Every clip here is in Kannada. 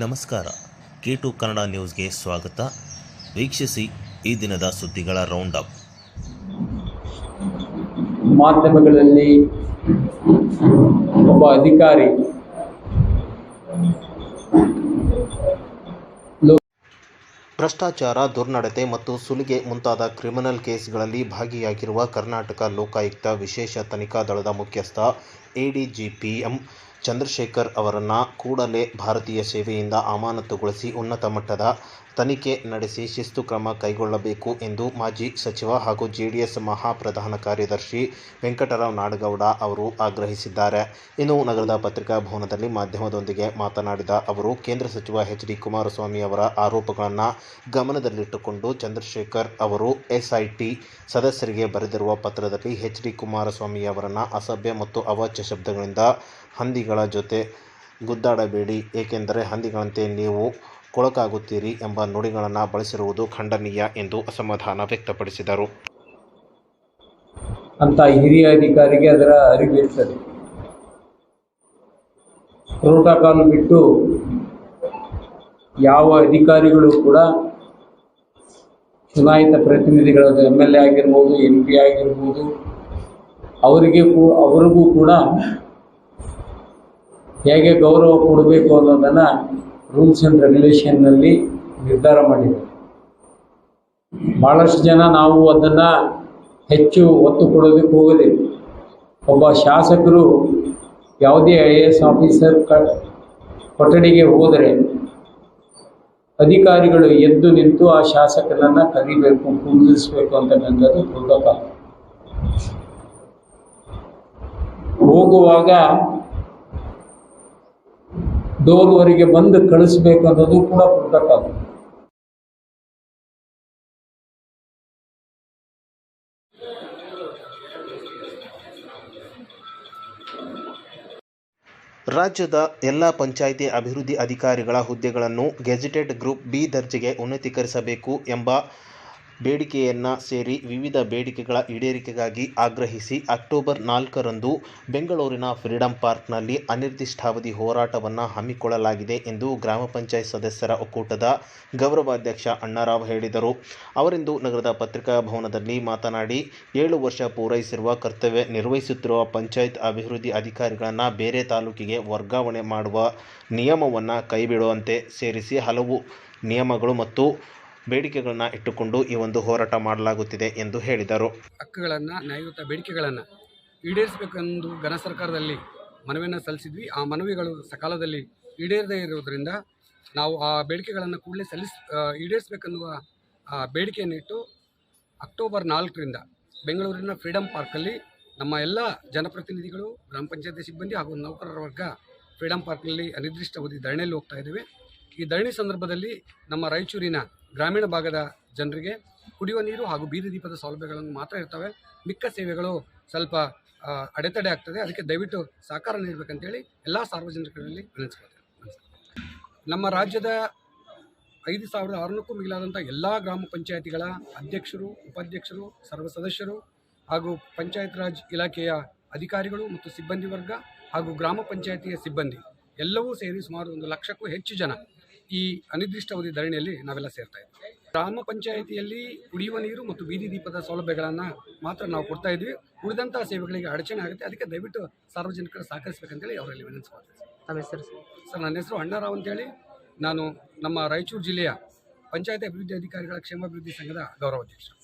ನಮಸ್ಕಾರ. ಕೆ ಟು ಕನ್ನಡ ನ್ಯೂಸ್ಗೆ ಸ್ವಾಗತ. ವೀಕ್ಷಿಸಿ ಈ ದಿನದ ಸುದ್ದಿಗಳ ರೌಂಡ್ ಅಪ್ ಮಾಧ್ಯಮಗಳಲ್ಲಿ ಒಬ್ಬ ಅಧಿಕಾರಿ ಭ್ರಷ್ಟಾಚಾರ ದುರ್ನಡತೆ ಮತ್ತು ಸುಲಿಗೆ ಮುಂತಾದ ಕ್ರಿಮಿನಲ್ ಕೇಸ್ಗಳಲ್ಲಿ ಭಾಗಿಯಾಗಿರುವ ಕರ್ನಾಟಕ ಲೋಕಾಯುಕ್ತ ವಿಶೇಷ ತನಿಖಾ ದಳದ ಮುಖ್ಯಸ್ಥ ಎಡಿಜಿಪಿಎಂ ಚಂದ್ರಶೇಖರ್ ಅವರನ್ನು ಕೂಡಲೇ ಭಾರತೀಯ ಸೇವೆಯಿಂದ ಅಮಾನತುಗೊಳಿಸಿ ಉನ್ನತ ಮಟ್ಟದ ತನಿಖೆ ನಡೆಸಿ ಶಿಸ್ತು ಕ್ರಮ ಕೈಗೊಳ್ಳಬೇಕು ಎಂದು ಮಾಜಿ ಸಚಿವ ಹಾಗೂ ಜೆಡಿಎಸ್ ಮಹಾಪ್ರಧಾನ ಕಾರ್ಯದರ್ಶಿ ವೆಂಕಟರಾವ್ ನಾಡಗೌಡ ಅವರು ಆಗ್ರಹಿಸಿದ್ದಾರೆ. ಇನ್ನು ನಗರದ ಪತ್ರಿಕಾ ಭವನದಲ್ಲಿ ಮಾಧ್ಯಮದೊಂದಿಗೆ ಮಾತನಾಡಿದ ಅವರು, ಕೇಂದ್ರ ಸಚಿವ ಎಚ್ ಡಿ ಕುಮಾರಸ್ವಾಮಿ ಅವರ ಆರೋಪಗಳನ್ನು ಗಮನದಲ್ಲಿಟ್ಟುಕೊಂಡು ಚಂದ್ರಶೇಖರ್ ಅವರು ಎಸ್ಐಟಿ ಸದಸ್ಯರಿಗೆ ಬರೆದಿರುವ ಪತ್ರದಲ್ಲಿ ಎಚ್ ಡಿ ಕುಮಾರಸ್ವಾಮಿ ಅವರನ್ನು ಅಸಭ್ಯ ಮತ್ತು ಅವಾಚ್ಯ ಶಬ್ದಗಳಿಂದ ಹಂದಿಗಳ ಜೊತೆ ಗುದ್ದಾಡಬೇಡಿ, ಏಕೆಂದರೆ ಹಂದಿಗಳಂತೆ ನೀವು ಕೊಳಕಾಗುತ್ತೀರಿ ಎಂಬ ನುಡಿಗಳನ್ನು ಬಳಸಿರುವುದು ಖಂಡನೀಯ ಎಂದು ಅಸಮಾಧಾನ ವ್ಯಕ್ತಪಡಿಸಿದರು. ಅಂತ ಹಿರಿಯ ಅಧಿಕಾರಿಗೆ ಅದರ ಅರಿವಿರ್ತದೆ ಪ್ರೋಟೋಕಾಲ್ ಬಿಟ್ಟು ಯಾವ ಅಧಿಕಾರಿಗಳು ಕೂಡ ಚುನಾಯಿತ ಪ್ರತಿನಿಧಿಗಳ ಎಂ ಎಲ್ ಎ ಆಗಿರ್ಬೋದು, ಎಂ ಪಿ ಆಗಿರ್ಬೋದು, ಅವರಿಗೆ ಅವರಿಗೂ ಕೂಡ ಹೇಗೆ ಗೌರವ ಕೊಡಬೇಕು ಅನ್ನೋದನ್ನು ರೂಲ್ಸ್ ಆ್ಯಂಡ್ ರೆಗ್ಯುಲೇಷನ್ನಲ್ಲಿ ನಿರ್ಧಾರ ಮಾಡಿದೆ ಭಾಳಷ್ಟು ಜನ ನಾವು ಅದನ್ನು ಹೆಚ್ಚು ಒತ್ತು ಕೊಡೋದಕ್ಕೆ ಹೋಗೋದಿಲ್ಲ. ಒಬ್ಬ ಶಾಸಕರು ಯಾವುದೇ ಐ ಎ ಎಸ್ ಆಫೀಸರ್ ಕ ಕೊಠಡಿಗೆ ಹೋದರೆ ಅಧಿಕಾರಿಗಳು ಎದ್ದು ನಿಂತು ಆ ಶಾಸಕನನ್ನು ಕರಿಬೇಕು ಕುಂದಿಸಬೇಕು ಅಂತಕ್ಕಂಥದ್ದು ಪ್ರೋಟೋಕಾಲ್. ಹೋಗುವಾಗ ಡೋರ್ವರೆಗೆ ಬಂದು ಕಳಿಸ್ಬೇಕು ಅನ್ನೋದು ಕೂಡ ಪ್ರೋಟೋಕಾಲ್ ರಾಜ್ಯದ ಎಲ್ಲ ಪಂಚಾಯಿತಿ ಅಭಿವೃದ್ಧಿ ಅಧಿಕಾರಿಗಳ ಹುದ್ದೆಗಳನ್ನು ಗೆಜೆಟೆಡ್ ಗ್ರೂಪ್ ಬಿ ದರ್ಜೆಗೆ ಉನ್ನತೀಕರಿಸಬೇಕು ಎಂಬ ಬೇಡಿಕೆಯನ್ನು ಸೇರಿ ವಿವಿಧ ಬೇಡಿಕೆಗಳ ಈಡೇರಿಕೆಗಾಗಿ ಆಗ್ರಹಿಸಿ ಅಕ್ಟೋಬರ್ ನಾಲ್ಕರಂದು ಬೆಂಗಳೂರಿನ ಫ್ರೀಡಂ ಪಾರ್ಕ್ನಲ್ಲಿ ಅನಿರ್ದಿಷ್ಟಾವಧಿ ಹೋರಾಟವನ್ನು ಹಮ್ಮಿಕೊಳ್ಳಲಾಗಿದೆ ಎಂದು ಗ್ರಾಮ ಪಂಚಾಯತ್ ಸದಸ್ಯರ ಒಕ್ಕೂಟದ ಗೌರವಾಧ್ಯಕ್ಷ ಅಣ್ಣಾರಾವ್ ಹೇಳಿದರು. ಅವರಿಂದು ನಗರದ ಪತ್ರಿಕಾ ಭವನದಲ್ಲಿ ಮಾತನಾಡಿ, ಏಳು ವರ್ಷ ಪೂರೈಸಿರುವ ಕರ್ತವ್ಯ ನಿರ್ವಹಿಸುತ್ತಿರುವ ಪಂಚಾಯತ್ ಅಭಿವೃದ್ಧಿ ಅಧಿಕಾರಿಗಳನ್ನು ಬೇರೆ ತಾಲೂಕಿಗೆ ವರ್ಗಾವಣೆ ಮಾಡುವ ನಿಯಮವನ್ನು ಕೈಬಿಡುವಂತೆ ಸೇರಿಸಿ ಹಲವು ನಿಯಮಗಳು ಮತ್ತು ಬೇಡಿಕೆಗಳನ್ನು ಇಟ್ಟುಕೊಂಡು ಈ ಒಂದು ಹೋರಾಟ ಮಾಡಲಾಗುತ್ತಿದೆ ಎಂದು ಹೇಳಿದರು. ಹಕ್ಕುಗಳನ್ನು, ನ್ಯಾಯಯುತ ಬೇಡಿಕೆಗಳನ್ನು ಈಡೇರಿಸಬೇಕೆಂದು ಘನ ಸರ್ಕಾರದಲ್ಲಿ ಮನವಿಯನ್ನು ಸಲ್ಲಿಸಿದ್ವಿ. ಆ ಮನವಿಗಳು ಸಕಾಲದಲ್ಲಿ ಈಡೇರದೇ ಇರುವುದರಿಂದ ನಾವು ಆ ಬೇಡಿಕೆಗಳನ್ನು ಕೂಡಲೇ ಸಲ್ಲಿಸ್ ಈಡೇರಿಸಬೇಕೆನ್ನುವ ಬೇಡಿಕೆಯನ್ನು ಇಟ್ಟು ಅಕ್ಟೋಬರ್ ನಾಲ್ಕರಿಂದ ಬೆಂಗಳೂರಿನ ಫ್ರೀಡಂ ಪಾರ್ಕಲ್ಲಿ ನಮ್ಮ ಎಲ್ಲ ಜನಪ್ರತಿನಿಧಿಗಳು, ಗ್ರಾಮ ಪಂಚಾಯತಿ ಸಿಬ್ಬಂದಿ ಹಾಗೂ ನೌಕರರ ವರ್ಗ ಫ್ರೀಡಂ ಪಾರ್ಕ್ನಲ್ಲಿ ಅನಿರ್ದಿಷ್ಟ ಅವಧಿ ಧರಣಿಯಲ್ಲಿ ಹೋಗ್ತಾ ಇದ್ದೇವೆ. ಈ ಧರಣಿ ಸಂದರ್ಭದಲ್ಲಿ ನಮ್ಮ ರಾಯಚೂರಿನ ಗ್ರಾಮೀಣ ಭಾಗದ ಜನರಿಗೆ ಕುಡಿಯುವ ನೀರು ಹಾಗೂ ಬೀದಿ ದೀಪದ ಸೌಲಭ್ಯಗಳನ್ನು ಮಾತ್ರ ಇರ್ತವೆ. ಮಿಕ್ಕ ಸೇವೆಗಳು ಸ್ವಲ್ಪ ಅಡೆತಡೆ ಆಗ್ತದೆ. ಅದಕ್ಕೆ ದಯವಿಟ್ಟು ಸಹಕಾರ ನೀಡಬೇಕಂತೇಳಿ ಎಲ್ಲ ಸಾರ್ವಜನಿಕರಲ್ಲಿ ವಿನಂತಿಸ್ಕೊಳ್ತೇವೆ ನಮ್ಮ ರಾಜ್ಯದ ಐದು ಸಾವಿರದ ಆರುನೂರಕ್ಕೂ ಮಿಗಿಲಾದಂಥ ಎಲ್ಲ ಗ್ರಾಮ ಪಂಚಾಯತಿಗಳ ಅಧ್ಯಕ್ಷರು, ಉಪಾಧ್ಯಕ್ಷರು ಸರ್ವ ಸದಸ್ಯರು ಹಾಗೂ ಪಂಚಾಯತ್ ರಾಜ್ ಇಲಾಖೆಯ ಅಧಿಕಾರಿಗಳು ಮತ್ತು ಸಿಬ್ಬಂದಿ ವರ್ಗ ಹಾಗೂ ಗ್ರಾಮ ಪಂಚಾಯತಿಯ ಸಿಬ್ಬಂದಿ ಎಲ್ಲವೂ ಸೇರಿ ಸುಮಾರು ಒಂದು ಲಕ್ಷಕ್ಕೂ ಹೆಚ್ಚು ಜನ ಈ ಅನಿರ್ದಿಷ್ಟಾವಧಿ ಧರಣಿಯಲ್ಲಿ ನಾವೆಲ್ಲ ಸೇರ್ತಾ ಇದ್ವಿ. ಗ್ರಾಮ ಪಂಚಾಯಿತಿಯಲ್ಲಿ ಕುಡಿಯುವ ನೀರು ಮತ್ತು ಬೀದಿ ದೀಪದ ಸೌಲಭ್ಯಗಳನ್ನು ಮಾತ್ರ ನಾವು ಕೊಡ್ತಾ ಇದ್ವಿ. ಉಳಿದಂತಹ ಸೇವೆಗಳಿಗೆ ಅಡಚಣೆ ಆಗುತ್ತೆ. ಅದಕ್ಕೆ ದಯವಿಟ್ಟು ಸಾರ್ವಜನಿಕರು ಸಹಕರಿಸಬೇಕಂತೇಳಿ ಅವರಲ್ಲಿ ವಿನಂತಿಸ್ಕೊಳ್ತೀವಿ ತಮ್ಮ ಹೆಸರು ಸರ್? ಸರ್ ನನ್ನ ಹೆಸರು ಅಣ್ಣಾರಾವ್ ಅಂತೇಳಿ ನಾನು ನಮ್ಮ ರಾಯಚೂರು ಜಿಲ್ಲೆಯ ಪಂಚಾಯತ್ ಅಭಿವೃದ್ಧಿ ಅಧಿಕಾರಿಗಳ ಕ್ಷೇಮಾಭಿವೃದ್ಧಿ ಸಂಘದ ಗೌರವಾಧ್ಯಕ್ಷರು.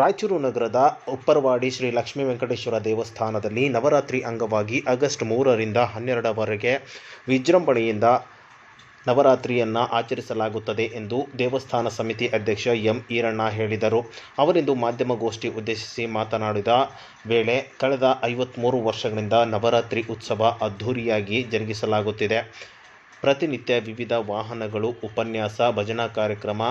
ರಾಯಚೂರು ನಗರದ ಉಪ್ಪರವಾಡಿ ಶ್ರೀ ಲಕ್ಷ್ಮೀ ವೆಂಕಟೇಶ್ವರ ದೇವಸ್ಥಾನದಲ್ಲಿ ನವರಾತ್ರಿ ಅಂಗವಾಗಿ ಆಗಸ್ಟ್ ಮೂರರಿಂದ ಹನ್ನೆರಡರವರೆಗೆ ವಿಜೃಂಭಣೆಯಿಂದ ನವರಾತ್ರಿಯನ್ನು ಆಚರಿಸಲಾಗುತ್ತದೆ ಎಂದು ದೇವಸ್ಥಾನ ಸಮಿತಿ ಅಧ್ಯಕ್ಷ ಎಂ ಈರಣ್ಣ ಹೇಳಿದರು. ಅವರಿಂದು ಮಾಧ್ಯಮಗೋಷ್ಠಿ ಉದ್ದೇಶಿಸಿ ಮಾತನಾಡಿದ ವೇಳೆ ಕಳೆದ ಐವತ್ತ್ಮೂರು ವರ್ಷಗಳಿಂದ ನವರಾತ್ರಿ ಉತ್ಸವ ಅದ್ಧೂರಿಯಾಗಿ ಜರುಗಿಸಲಾಗುತ್ತಿದೆ. ಪ್ರತಿನಿತ್ಯ ವಿವಿಧ ವಾಹನಗಳು, ಉಪನ್ಯಾಸ, ಭಜನಾ ಕಾರ್ಯಕ್ರಮ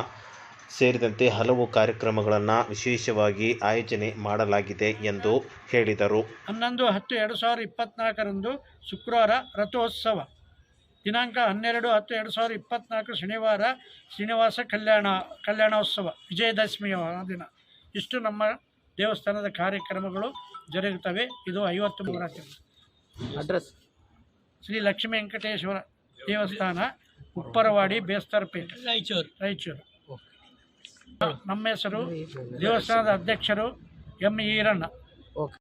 ಸೇರಿದಂತೆ ಹಲವು ಕಾರ್ಯಕ್ರಮಗಳನ್ನು ವಿಶೇಷವಾಗಿ ಆಯೋಜನೆ ಮಾಡಲಾಗಿದೆ ಎಂದು ಹೇಳಿದರು. ಹನ್ನೊಂದು ಹತ್ತು ಎರಡು ಸಾವಿರದ ಇಪ್ಪತ್ನಾಲ್ಕರಂದು ಶುಕ್ರವಾರ ರಥೋತ್ಸವ. ದಿನಾಂಕ ಹನ್ನೆರಡು ಹತ್ತು ಎರಡು ಸಾವಿರದ ಇಪ್ಪತ್ತ್ನಾಲ್ಕು ಶನಿವಾರ ಶ್ರೀನಿವಾಸ ಕಲ್ಯಾಣ ಕಲ್ಯಾಣೋತ್ಸವ ವಿಜಯದಶಮಿಯ ದಿನ. ಇಷ್ಟು ನಮ್ಮ ದೇವಸ್ಥಾನದ ಕಾರ್ಯಕ್ರಮಗಳು ಜರುಗುತ್ತವೆ. ಇದು ಐವತ್ತು ಮೂರಕ್ಕೆ ಅಡ್ರೆಸ್ ಶ್ರೀ ಲಕ್ಷ್ಮೀ ವೆಂಕಟೇಶ್ವರ ದೇವಸ್ಥಾನ ಉಪ್ಪರವಾಡಿ ಬೇಸ್ತರಪೇಟೆ. ರಾಯಚೂರು. ರಾಯಚೂರು. ನಮ್ಮ ಹೆಸರು ದೇವಸ್ಥಾನದ ಅಧ್ಯಕ್ಷರು M Iranna. Okay.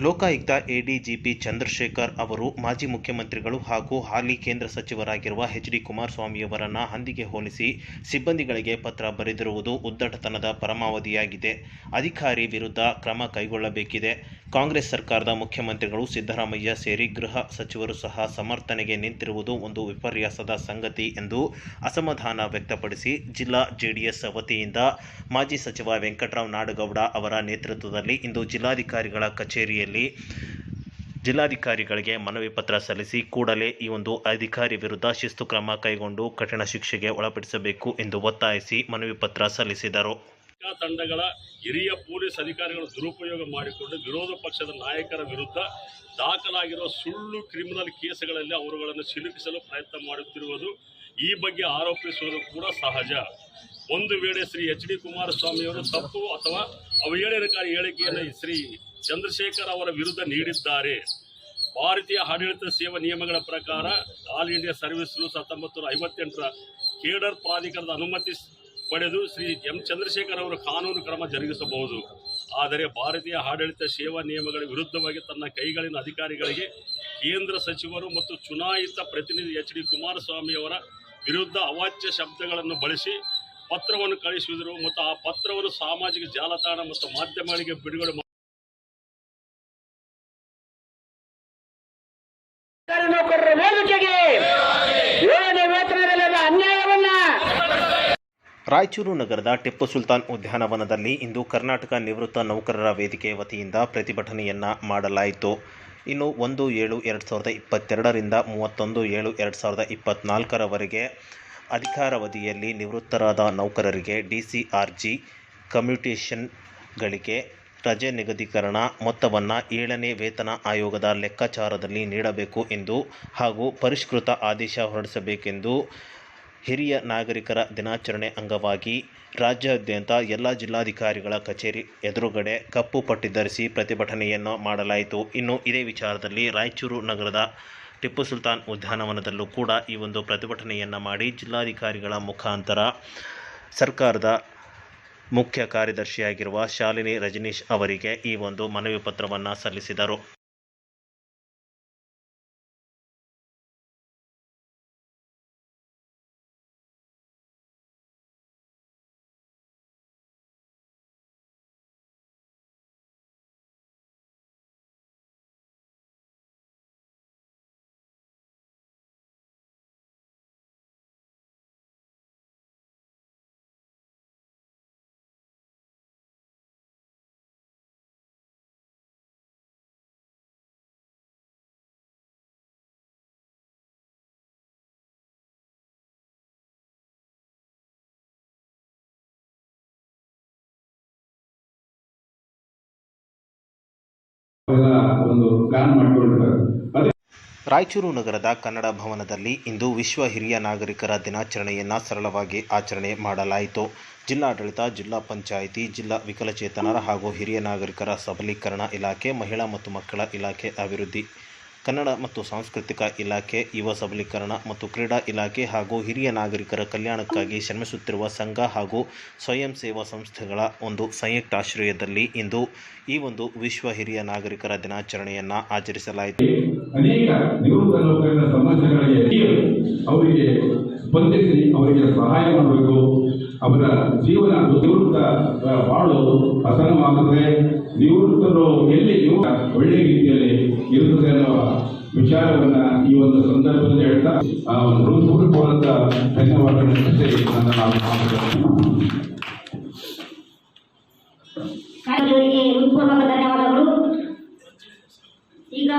Lokayukta ADGP Chandrashekar ಅವರು ಮಾಜಿ ಮುಖ್ಯಮಂತ್ರಿಗಳು ಹಾಗೂ ಹಾಲಿ ಕೇಂದ್ರ ಸಚಿವರಾಗಿರುವ ಎಚ್ ಡಿ ಕುಮಾರಸ್ವಾಮಿಯವರನ್ನ ಹಂದಿಗೆ ಹೋಲಿಸಿ ಸಿಬ್ಬಂದಿಗಳಿಗೆ ಪತ್ರ ಬರೆದಿರುವುದು ಉದ್ದಟತನದ ಪರಮಾವಧಿಯಾಗಿದೆ. ಅಧಿಕಾರಿ ವಿರುದ್ಧ ಕ್ರಮ ಕೈಗೊಳ್ಳಬೇಕಿದೆ. ಕಾಂಗ್ರೆಸ್ ಸರ್ಕಾರದ ಮುಖ್ಯಮಂತ್ರಿಗಳು ಸಿದ್ದರಾಮಯ್ಯ ಸೇರಿ ಗೃಹ ಸಚಿವರು ಸಹ ಸಮರ್ಥನೆಗೆ ನಿಂತಿರುವುದು ಒಂದು ವಿಪರ್ಯಾಸದ ಸಂಗತಿ ಎಂದು ಅಸಮಾಧಾನ ವ್ಯಕ್ತಪಡಿಸಿ ಜಿಲ್ಲಾ ಜೆಡಿಎಸ್ ವತಿಯಿಂದ ಮಾಜಿ ಸಚಿವ ವೆಂಕಟರಾವ್ ನಾಡಗೌಡ ಅವರ ನೇತೃತ್ವದಲ್ಲಿ ಇಂದು ಜಿಲ್ಲಾಧಿಕಾರಿಗಳ ಕಚೇರಿಯಲ್ಲಿ ಜಿಲ್ಲಾಧಿಕಾರಿಗಳಿಗೆ ಮನವಿ ಪತ್ರ ಸಲ್ಲಿಸಿ ಕೂಡಲೇ ಈ ಒಂದು ಅಧಿಕಾರಿ ವಿರುದ್ಧ ಶಿಸ್ತು ಕ್ರಮ ಕೈಗೊಂಡು ಕಠಿಣ ಶಿಕ್ಷೆಗೆ ಒಳಪಡಿಸಬೇಕು ಎಂದು ಒತ್ತಾಯಿಸಿ ಮನವಿ ಪತ್ರ ಸಲ್ಲಿಸಿದರು. ತಂಡಗಳ ಹಿರಿಯ ಪೊಲೀಸ್ ಅಧಿಕಾರಿಗಳು ದುರುಪಯೋಗ ಮಾಡಿಕೊಂಡು ವಿರೋಧ ಪಕ್ಷದ ನಾಯಕರ ವಿರುದ್ಧ ದಾಖಲಾಗಿರುವ ಸುಳ್ಳು ಕ್ರಿಮಿನಲ್ ಕೇಸುಗಳಲ್ಲಿ ಅವರುಗಳನ್ನು ಸಿಲುಕಿಸಲು ಪ್ರಯತ್ನ ಮಾಡುತ್ತಿರುವುದು ಈ ಬಗ್ಗೆ ಆರೋಪಿಸುವುದು ಕೂಡ ಸಹಜ. ಒಂದು ವೇಳೆ ಶ್ರೀ ಎಚ್ ಡಿ ಕುಮಾರಸ್ವಾಮಿಯವರು ತಪ್ಪು ಅಥವಾ ಅವಹೇಳನಕಾರಿ ಹೇಳಿಕೆಯನ್ನು ಶ್ರೀ ಚಂದ್ರಶೇಖರ್ ಅವರ ವಿರುದ್ಧ ನೀಡಿದ್ದಾರೆ. ಭಾರತೀಯ ಆಡಳಿತ ಸೇವಾ ನಿಯಮಗಳ ಪ್ರಕಾರ ಆಲ್ ಇಂಡಿಯಾ ಸರ್ವಿಸ್ ರೂಲ್ಸ್ ಹತ್ತೊಂಬತ್ತು ನೂರ ಐವತ್ತೆಂಟರ ಕೇಡರ್ ಪ್ರಾಧಿಕಾರದ ಅನುಮತಿ ಪಡೆದು ಶ್ರೀ ಎಂ ಚಂದ್ರಶೇಖರ್ ಅವರು ಕಾನೂನು ಕ್ರಮ ಜರುಗಿಸಬಹುದು. ಆದರೆ ಭಾರತೀಯ ಆಡಳಿತ ಸೇವಾ ನಿಯಮಗಳ ವಿರುದ್ಧವಾಗಿ ತನ್ನ ಕೈಗಳಿನ ಅಧಿಕಾರಿಗಳಿಗೆ ಕೇಂದ್ರ ಸಚಿವರು ಮತ್ತು ಚುನಾಯಿತ ಪ್ರತಿನಿಧಿ ಎಚ್ ಡಿ ಕುಮಾರಸ್ವಾಮಿ ಅವರ ವಿರುದ್ಧ ಅವಾಚ್ಯ ಶಬ್ದಗಳನ್ನು ಬಳಸಿ ಪತ್ರವನ್ನು ಕಳಿಸಿದರು ಮತ್ತು ಆ ಪತ್ರವನ್ನು ಸಾಮಾಜಿಕ ಜಾಲತಾಣ ಮತ್ತು ಮಾಧ್ಯಮಗಳಿಗೆ ಬಿಡುಗಡೆ ಮಾಡಿ ಸರ್ಕಾರಿ ನೌಕರರ ವೇದಿಕೆಗೆ ಏಳನೇ ವೇತನದಲ್ಲದ ಅನ್ಯಾಯವನ್ನ ರಾಯಚೂರು ನಗರದ ಟಿಪ್ಪು ಸುಲ್ತಾನ್ ಉದ್ಯಾನವನದಲ್ಲಿ ಇಂದು ಕರ್ನಾಟಕ ನಿವೃತ್ತ ನೌಕರರ ವೇದಿಕೆ ವತಿಯಿಂದ ಪ್ರತಿಭಟನೆಯನ್ನ ಮಾಡಲಾಯಿತು. ಇನ್ನು ಒಂದು ಏಳು ಎರಡು ಸಾವಿರದ ಇಪ್ಪತ್ತೆರಡರಿಂದ ಮೂವತ್ತೊಂದು ಏಳು ಎರಡು ಸಾವಿರದ ಇಪ್ಪತ್ತ್ನಾಲ್ಕರವರೆಗೆ ಅಧಿಕಾರಾವಧಿಯಲ್ಲಿ ನಿವೃತ್ತರಾದ ನೌಕರರಿಗೆ ಡಿಸಿಆರ್ಜಿ ಕಮ್ಯುಟೇಷನ್ಗಳಿಗೆ ರಜೆ ನಿಗದೀಕರಣ, ಮೊತ್ತವನ್ನು ಏಳನೇ ವೇತನ ಆಯೋಗದ ಲೆಕ್ಕಾಚಾರದಲ್ಲಿ ನೀಡಬೇಕು ಎಂದು ಹಾಗೂ ಪರಿಷ್ಕೃತ ಆದೇಶ ಹೊರಡಿಸಬೇಕೆಂದು ಹಿರಿಯ ನಾಗರಿಕರ ದಿನಾಚರಣೆ ಅಂಗವಾಗಿ ರಾಜ್ಯಾದ್ಯಂತ ಎಲ್ಲ ಜಿಲ್ಲಾಧಿಕಾರಿಗಳ ಕಚೇರಿ ಎದುರುಗಡೆ ಕಪ್ಪು ಪಟ್ಟಿ ಧರಿಸಿ ಪ್ರತಿಭಟನೆಯನ್ನು ಮಾಡಲಾಯಿತು. ಇನ್ನು ಇದೇ ವಿಚಾರದಲ್ಲಿ ರಾಯಚೂರು ನಗರದ ಟಿಪ್ಪು ಸುಲ್ತಾನ್ ಉದ್ಯಾನವನದಲ್ಲೂ ಕೂಡ ಈ ಒಂದು ಪ್ರತಿಭಟನೆಯನ್ನು ಮಾಡಿ ಜಿಲ್ಲಾಧಿಕಾರಿಗಳ ಮುಖಾಂತರ ಸರ್ಕಾರದ ಮುಖ್ಯ ಕಾರ್ಯದರ್ಶಿಯಾಗಿರುವ ಶಾಲಿನಿ ರಜನೀಶ್ ಅವರಿಗೆ ಈ ಒಂದು ಮನವಿ ಪತ್ರವನ್ನು ಸಲ್ಲಿಸಿದರು. ರಾಯಚೂರು ನಗರದ ಕನ್ನಡ ಭವನದಲ್ಲಿ ಇಂದು ವಿಶ್ವ ಹಿರಿಯ ನಾಗರಿಕರ ದಿನಾಚರಣೆಯನ್ನು ಸರಳವಾಗಿ ಆಚರಣೆ ಮಾಡಲಾಯಿತು. ಜಿಲ್ಲಾಡಳಿತ, ಜಿಲ್ಲಾ ಪಂಚಾಯಿತಿ, ಜಿಲ್ಲಾ ವಿಕಲಚೇತನರ ಹಾಗೂ ಹಿರಿಯ ನಾಗರಿಕರ ಸಬಲೀಕರಣ ಇಲಾಖೆ, ಮಹಿಳಾ ಮತ್ತು ಮಕ್ಕಳ ಇಲಾಖೆ ಅಭಿವೃದ್ಧಿ ಕನ್ನಡ ಮತ್ತು ಸಾಂಸ್ಕೃತಿಕ ಇಲಾಖೆ, ಯುವ ಸಬಲೀಕರಣ ಮತ್ತು ಕ್ರೀಡಾ ಇಲಾಖೆ ಹಾಗೂ ಹಿರಿಯ ನಾಗರಿಕರ ಕಲ್ಯಾಣಕ್ಕಾಗಿ ಶ್ರಮಿಸುತ್ತಿರುವ ಸಂಘ ಹಾಗೂ ಸ್ವಯಂ ಸೇವಾ ಸಂಸ್ಥೆಗಳ ಒಂದು ಸಂಯುಕ್ತ ಆಶ್ರಯದಲ್ಲಿ ಇಂದು ಈ ಒಂದು ವಿಶ್ವ ಹಿರಿಯ ನಾಗರಿಕರ ದಿನಾಚರಣೆಯನ್ನು ಆಚರಿಸಲಾಯಿತು. ಅನೇಕ ನಿವೃತ್ತ ಅವರಿಗೆ ಅವರಿಗೆ ಸಹಾಯ ಮಾಡಬೇಕು. ಅವರ ಜೀವನ ನಿವೃತ್ತ ಬಾಳು ಹಸನವಾಗುತ್ತದೆ ನಿವೃತ್ತರು ಎಲ್ಲಿ ಒಳ್ಳೆಯ ರೀತಿಯಲ್ಲಿ ಇರುತ್ತದೆ ಅನ್ನೋ ವಿಚಾರವನ್ನ ಈ ಒಂದು ಸಂದರ್ಭದಲ್ಲಿ ಹೇಳ್ತಾ ಆ ಒಂದು ಧನ್ಯವಾದಗಳು. ಈಗ